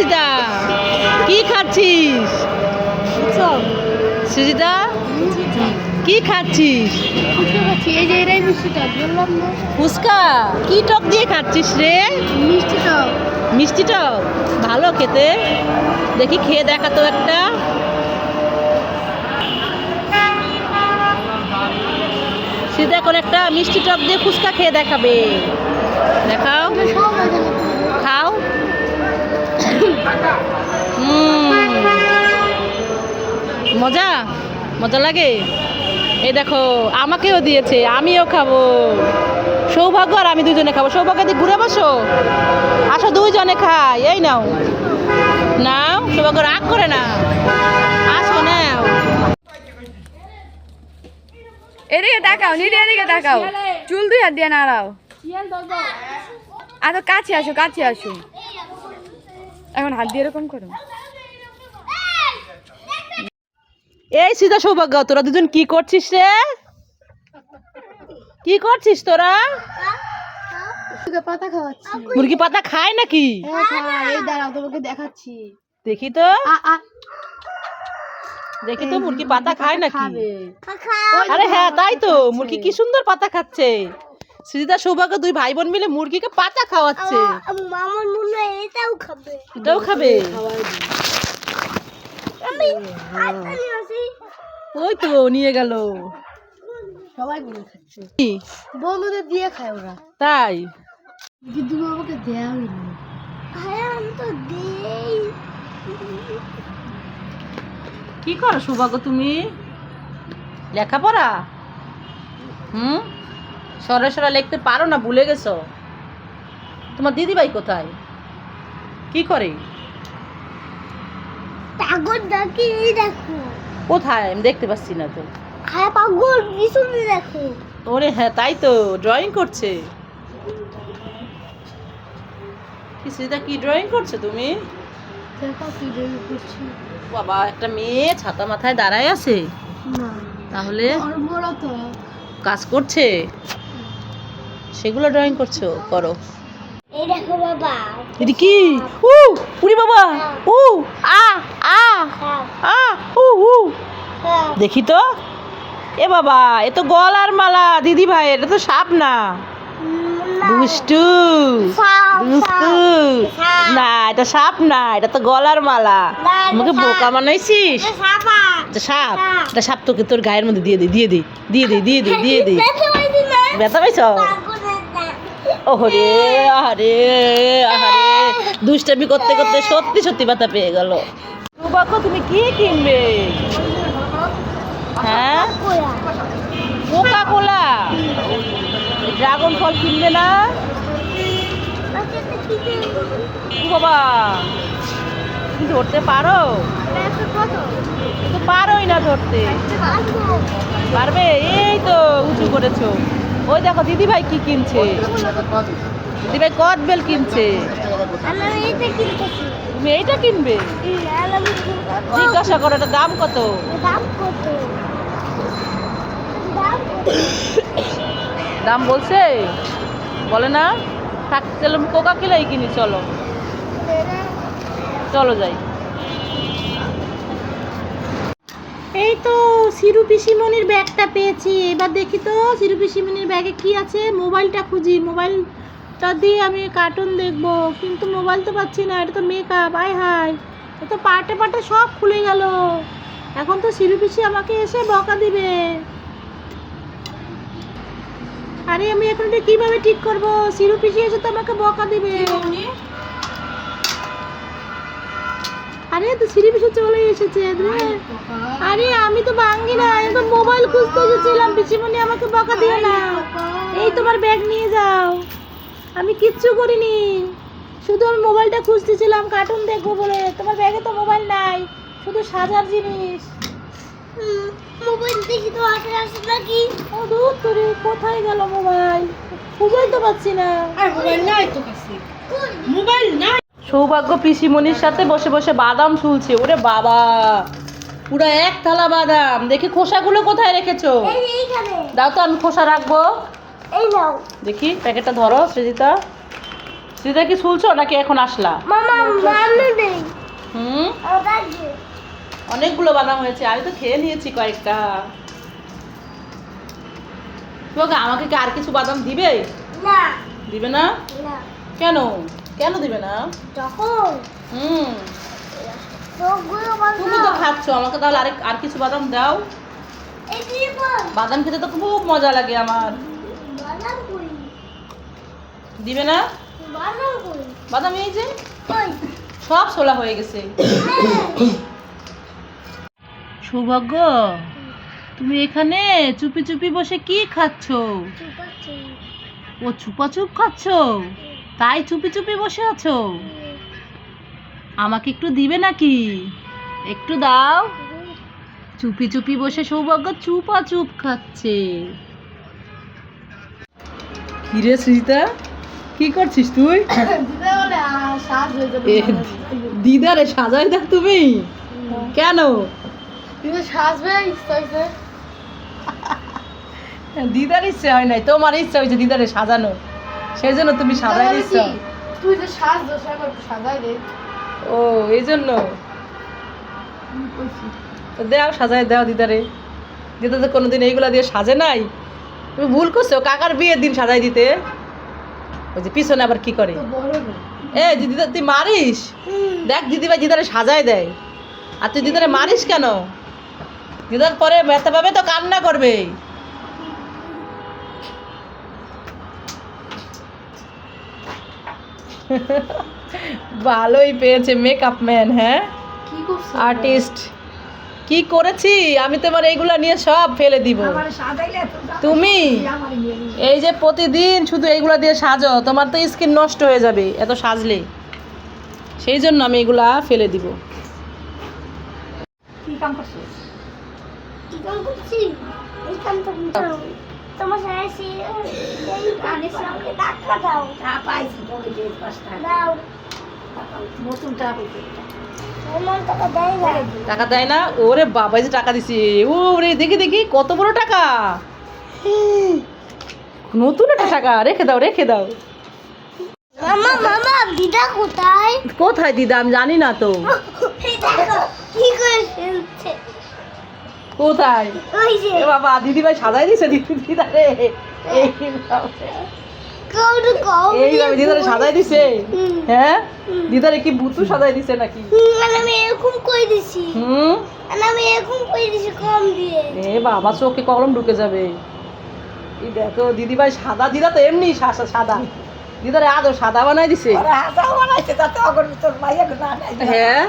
সৃজিতা কি খাচ্ছিস? সৃজিতা কি খাচ্ছিস? ফুচকা কি টক দিয়ে খাচ্ছিস রে? মিষ্টিটা মিষ্টি টক? ভালো খেতে। দেখি খেয়ে দেখা তো একটা। সিধা এখন একটা মিষ্টি টক দিয়ে ফুচকা খেয়ে দেখাবে। দেখাও। মজা? মজা লাগে? এই দেখো, আমাকেও দিয়েছে, আমিও খাব। সৌভাগ্য আর আমি দুজনে খাব। সৌভাগ্য দিয়ে ঘুরে বসো। আসো, দুইজনে খাই। এই নাও। নাও, সৌভাগ্য, রাগ করে না। আসো, নাও। এদিকে তাকাও, নিচে এদিকে তাকাও। চুল দুই হাত দিয়ে নাড়াও। আর কাছে আসো কাছে আসো। এখন হাত দিয়ে এরকম করো। এই সিধা সৌভাগ্য তোরা দুজন কি করছিস রে? কি করছিস তোরা? পাতা খাওয়াচ্ছি। মুরগি পাতা খায় নাকি? হ্যাঁ এই দাঁড়াও তোমাকে দেখাচ্ছি। দেখি তো। দেখি তো মুরগি পাতা খায় নাকি? আরে হ্যাঁ তাই তো মুরগি কি সুন্দর পাতা খাচ্ছে। সৃজিতা সৌভাগ্য দুই ভাই বোন মিলে মুরগিকে পাতা খাওয়াচ্ছে। মামার এটাও খাবে। এটাও খাবে? আমি ওই তো নিয়ে গেল। সবাই মিলে খাচ্ছে। বন্ধুদের দিয়ে খায় ওরা। তাই? কিন্তু আমাকে দেওয়া হয়নি হ্যাঁ আমি তো দেই। কি করো সৌভাগ্য তুমি? লেখাপড়া? হুম? সরে সরে লিখতে পারো না ভুলে গেছো? তোমার দিদিভাই কোথায়? কি করে? পাগল ডাকি দেখো। কোথায়? আমি দেখতে পাচ্ছি না তো। হ্যাঁ পাগল পিছনে দেখো। ওরে হ্যাঁ তাই তো ড্রয়িং করছে। কি সৃজিতা কি ড্রয়িং করছ তুমি? বাবা একটা মেয়ে ছাতা মাথায় দাঁড়ায় আছে। তাহলে? কাজ করছে? সেগুলো ড্রয়িং করছ? করো। এটি কি? উ উড়ি বাবা। উ আ আ আ উ উ। দেখি তো। এ বাবা এ তো গলার মালা। দিদি ভাই এটা তো সাপ না। দুষ্টু। দুষ্টু। না এটা সাপ না এটা তো গলার মালা। আমাকে বোকা বানাইছিস? এটা সাপ এটা সাপ। তোকে তোর গায়ের মধ্যে দিয়ে দে দিয়ে দে দিয়ে দে দিয়ে দে দিয়ে দে। ব্যথা পাইছ ওহরে, আহারে আহারে। দুষ্টামি করতে করতে সত্যি সত্যি ব্যথা পেয়ে গেল। সৌভাগ্য তুমি কি কিনবে? হ্যাঁ? কোকা কোলা ড্রাগন ফল কিনবে না? বাবা, তুমি ধরতে পারো? তো পারোই না ধরতে। পারবে? এই তো উঁচু করেছ। ওই দেখো দিদি ভাই কি কিনছে? দিদি ভাই কট বেল কিনছে? তুমি এইটা কিনবে? জিজ্ঞাসা করো এটা দাম কত? দাম বলছে? বলে না থাক তাহলে কোকা কিলাই কিনি চলো। চলো যাই। এই তো সিরু পিসিমনির ব্যাগটা পেয়েছি। এবার দেখি তো সিরু পিসিমনির ব্যাগে কি আছে। মোবাইলটা খুঁজি। মোবাইলটা দিয়ে আমি কার্টুন দেখব। কিন্তু মোবাইল তো পাচ্ছি না। এটা তো মেকআপ আয় হায়। এ তো পাটে পাটে সব খুলে গেল। এখন তো সিরু পিসি আমাকে এসে বকা দিবে। আরে আমি এখন এটা কীভাবে ঠিক করব? সিরু পিসি এসে তো আমাকে বকা দিবে। আরে তো সিঁড়ি পিছু চলে এসেছে। আরে আমি তো ভাঙ্গি না আমি তো মোবাইল খুঁজতে এসেছিলাম পিসিমণি আমাকে বকা দিও না। এই তোমার ব্যাগ নিয়ে যাও। আমি কিচ্ছু করিনি। শুধু আমি মোবাইলটা খুঁজতেছিলাম কার্টুন দেখব বলে। তোমার ব্যাগে তো মোবাইল নাই শুধু সাজার জিনিস। মোবাইল দেখি তো হাতে আসে নাকি? ও দূর তোরে কোথায় গেল মোবাইল? খুঁজেই তো পাচ্ছি না। মোবাইল নাই তো কাছে। মোবাইল নাই। সৌভাগ্য পিসিমণির সাথে বসে বসে বাদাম শুলছে ওরে বাবা। পুরো এক থালা বাদাম। দেখি খোসাগুলো কোথায় রেখেছো? দাও তো আমি খোসা রাখব। দেখি প্যাকেটটা ধরো সৃজিতা সেটা কি শুলছো নাকি এখন আসলা? হুম? অনেকগুলো বাদাম হয়েছে। আমি তো খেয়ে নিয়েছি কয়েকটা। তোমাকে আমাকে কি আর কিছু বাদাম দিবে? না। দিবে না। কেন? কেন দিবে না? যখন? হুম। তুমি তো খাচ্ছ আমাকে তাহলে আরেক আর কিছু বাদাম দাও। এই দিয়ে বল। বাদাম খেতে তো খুব মজা লাগে আমার। দিবে না? বাদাম এই যে। কই? সব ছোলা হয়ে গেছে। সৌভাগ্য তুমি এখানে চুপি চুপি বসে কি খাচ্ছ? ও চুপা চুপ খাচ্ছ তাই চুপি চুপি বসে আছো? আমাকে একটু দিবে নাকি? একটু দাও। চুপি চুপি বসে সৌভাগ্য চুপা চুপ খাচ্ছে। কিরে সৃজিতা কি করছিস তুই? দিদা বলে সাজ হয়ে যাবে দিদারে সাজাই দেখ তুমি কেন দিদার ইচ্ছে হয় নাই তোমার ইচ্ছা হয়েছে দিদারে সাজানো সেই জন্য তুমি সাজাই দিচ্ছ তুই যে সাজ সাজাই দে। ও এই জন্য তো দেও সাজাই দেও দিদারে। দিদা তো কোনোদিন এইগুলা দিয়ে সাজে নাই। তুমি ভুল করছ কাকার বিয়ের দিন সাজাই দিতে। ওই যে পিছনে আবার কি করে? এ দিদা তুই মারিস? দেখ দিদিভাই দিদারে সাজাই দেয়। আর তুই দিদারে মারিস কেন? দিদার পরে ব্যথা পাবে তো কান্না করবে ভালোই পেয়েছে মেকআপ ম্যান হ্যাঁ? কি আর্টিস্ট কি করেছি? আমি তোমার এইগুলা নিয়ে সব ফেলে দিব। তুমি? নিবি। এই যে প্রতিদিন শুধু এইগুলো দিয়ে সাজো তোমার তো স্কিন নষ্ট হয়ে যাবে এত সাজলে। সেই জন্য আমি এগুলা ফেলে দিব। কি কাম করছিস কি কাম করছি? এই কাম তো তোমার সাথে এই কানের সঙ্গে ডাক্তার দাও। তা পাইছি তোকে যে পাঁচটা। দাও। নতুন টাকা টাকা দেয় না। টাকা দেয় না? ওরে বাবা যে টাকা দিছি। ওরে দেখি দেখি কত বড় টাকা? নতুন একটা টাকা রেখে দাও রেখে দাও। মামা মামা দিদা কোথায়? কোথায় দিদা? আমি জানি না তো। কি করে কোথায়? ওই যে। এ বাবা দিদি ভাই সাজাই দিছে দিদি দিদা রে এই কৌড়ু কৌ এইভাবে দিদারে সাজাই দিছে। হ্যাঁ? দিদারে কি ভুতু সাজাই দিছে নাকি? মানে আমি এরকম করে দিছি। হুম? মানে আমি এরকম করে দিছি কম দিয়ে। এ বাবা চোখে কলম ঢুকে যাবে। এই দেখো দিদি ভাই সাদা দিদা তো এমনি সাদা। দিদারে আদৌ সাদা বানাই দিছে? হাসা বানাইছে তাতে অগর তোর মাইয়া না হ্যাঁ?